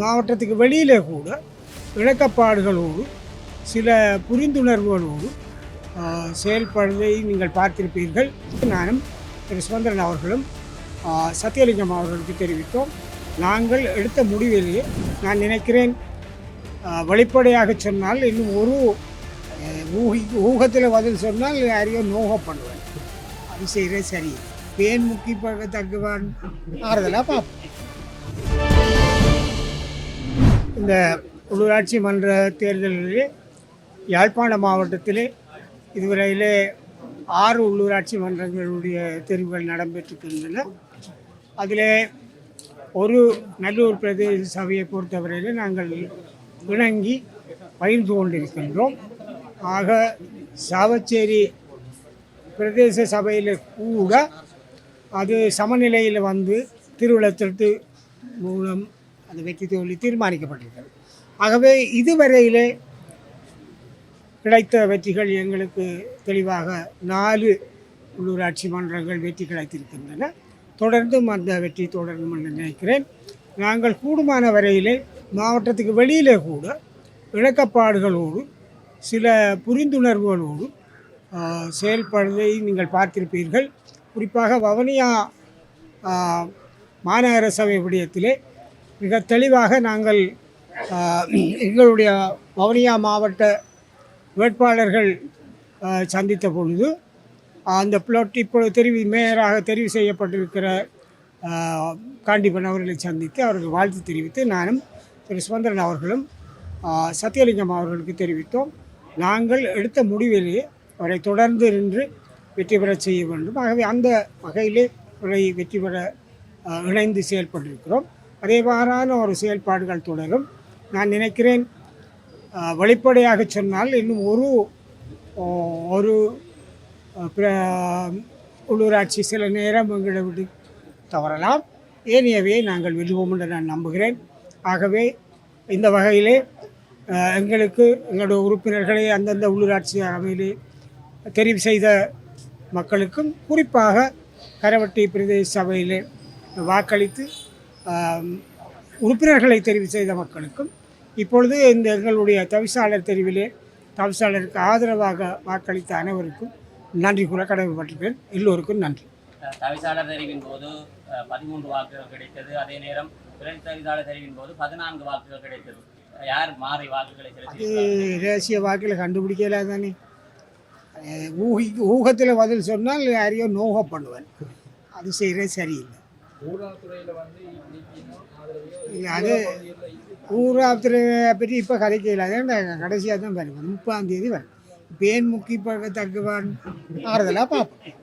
மாவட்டத்துக்கு வெளியிலே கூட இணக்கப்பாடுகளோடு சில புரிந்துணர்வுகளோடு செயல்படுவதை நீங்கள் பார்த்திருப்பீர்கள். நானும் திரு. சுதந்திரன் அவர்களும் ஆ, சத்தியலிங்கம் அவர்களுக்கு தெரிவித்தோம். நாங்கள் எடுத்த முடிவிலேயே நான் நினைக்கிறேன் வெளிப்படையாக சொன்னால் இன்னும் ஒரு ஊகி ஊகத்தில் பதில் சொன்னால் யாரையோ நோக பண்ணுவேன். அது செய்கிறேன் சரி. பேன் முக்கி பக்கத்தக்குவான் ஆறுதலாக பார்ப்போம். இந்த உள்ளூராட்சி மன்ற தேர்தலிலே யாழ்ப்பாண மாவட்டத்திலே இதுவரையிலே ஆறு உள்ளூராட்சி மன்றங்களுடைய தெரிவுகள் நடைபெற்றிருக்கின்றன. அதிலே ஒரு நல்லூர் பிரதேச சபையை பொறுத்தவரையில் நாங்கள் இணங்கி பகிர்ந்து கொண்டிருக்கின்றோம். ஆக சாவச்சேரி பிரதேச சபையில் கூட அது சமநிலையில் வந்து திருவிழத்திற்கு மூலம் அந்த வெற்றி தோல்வி தீர்மானிக்கப்பட்டிருக்கிறது. ஆகவே இதுவரையிலே கிடைத்த வெற்றிகள் எங்களுக்கு தெளிவாக நாலு உள்ளூராட்சி மன்றங்கள் வெற்றி கிடைத்திருக்கின்றன. தொடர்ந்தும் அந்த வெற்றி தொடரும் என்று நினைக்கிறேன். நாங்கள் கூடுமான வரையிலே மாவட்டத்துக்கு வெளியிலே கூட இணக்கப்பாடுகளோடு சில புரிந்துணர்வுகளோடு செயல்படுவதை நீங்கள் பார்த்திருப்பீர்கள். குறிப்பாக வவனியா மாநகர சபை விடயத்திலே மிக தெளிவாக நாங்கள் எங்களுடைய வவுனியா மாவட்ட வேட்பாளர்கள் சந்தித்த பொழுது அந்த பிளாட் இப்பொழுது தெரிவி மேயராக தெரிவு செய்யப்பட்டிருக்கிற காண்டிபன் அவர்களை சந்தித்து அவர்கள் வாழ்த்து தெரிவித்து நானும் திரு சுதந்திரன் அவர்களும் சத்தியலிங்கம் அவர்களுக்கு தெரிவித்தோம். நாங்கள் எடுத்த முடிவிலேயே அவரை தொடர்ந்து நின்று வெற்றி பெறச் செய்ய வேண்டும். ஆகவே அந்த வகையிலே அவரை வெற்றி பெற இணைந்து செயல்பட்டிருக்கிறோம். அதேவாறான ஒரு செயல்பாடுகள் தொடரும். நான் நினைக்கிறேன் வெளிப்படையாக சொன்னால் இன்னும் ஒரு ஒரு பிர- உள்ளூராட்சி சில நேரம் எங்களை விட்டு தவறலாம். ஏனையவே நாங்கள் வெல்லுவோம் என்று நான் நம்புகிறேன். ஆகவே இந்த வகையிலே எங்களுக்கு எங்களுடைய உறுப்பினர்களை அந்தந்த உள்ளூராட்சி அமையிலே தெரிவு செய்த மக்களுக்கும் குறிப்பாக கரவட்டி பிரதேச சபையிலே வாக்களித்து உறுப்பினர்களை தெரிவு செய்த மக்களுக்கும் இப்பொழுது இந்த எங்களுடைய தவிசாளர் தெரிவிலே தவிசாளருக்கு ஆதரவாக வாக்களித்த அனைவருக்கும் நன்றி கூற கடமைப்பட்டிருக்கிறேன். எல்லோருக்கும் நன்றி. தவிசாளர் தெரிவின் போது பதிமூன்று வாக்குகள் கிடைத்தது. அதே நேரம் துணை தவிசாளர் தெரிவின் போது பதினான்கு வாக்குகள் கிடைத்தது. யார் மாறி வாக்குகளை அது ரகசிய வாக்கில் கண்டுபிடிக்கல தானே. ஊகி ஊகத்தில் பதில் சொன்னால் யாரையோ நோக பண்ணுவேன் அது செய்கிறது சரியில்லை. இல்லை அது ஊராத்திரை பற்றி இப்போ கதைக்கல. கடைசியாக தான் வரும். முப்பாம் தேதி வரும். பேன் முக்கி பக்கத்தக்குவான் ஆறுதலாக பார்ப்போம்.